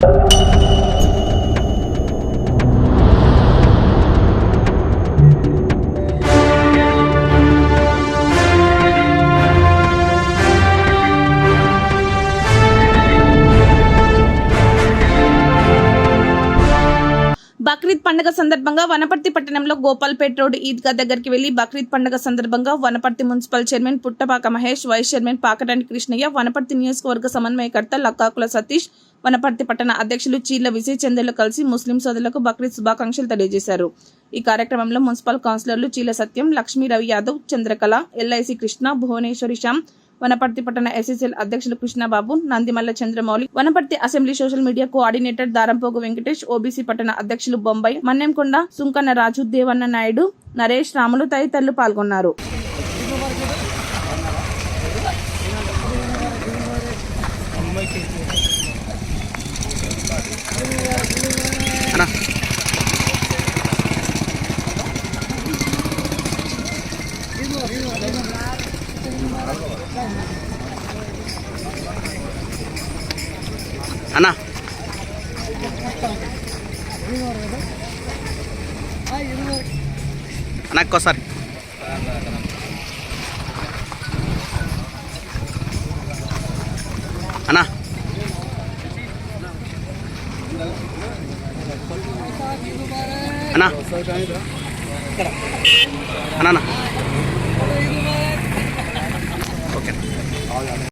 బక్రీద్ పండుగ సందర్భంగా వనపర్తి పట్టణంలో గోపాల్పేట్ రోడ్ ఈద్గా దగ్గరికి వెళ్ళి బక్రీద్ పండుగ సందర్భంగా Wanaparthy municipal chairman Puttapaka Mahesh vice chairman Pakatani Krishnaiah Wanaparthy నియోజకవర్గ సమన్వయకర్త లక్కాకుల సతీష్ వనపర్తి పట్టణ అధ్యక్షులు చీర్ల విజయ్ చంద్రలు కలిసి ముస్లిం సోదరులకు బక్రీద్ శుభాకాంక్షలు తెలియజేశారు. ఈ కార్యక్రమంలో మున్సిపల్ కౌన్సిలర్లు చీల సత్యం లక్ష్మీ రవి యాదవ్ చంద్రకళ ఎల్ఐసి కృష్ణ భువనేశ్వరి శ్యామ్ వనపర్తి పట్టణ ఎస్ఎస్ఎల్ అధ్యక్షులు Krishnababu Nandimalla Chandramouli Wanaparthy assembly social media coordinator Darampogu Venkatesh OBC పట్టణ అధ్యక్షులు బొంబాయి మన్నెంకొండ సుంకన్న రాజు దేవన్న నాయుడు నరేష్ రాములు తదితరులు పాల్గొన్నారు. అన్నా అన్నా అన్న ఒక్కోసారి అన్నా అన్నా. అన్నా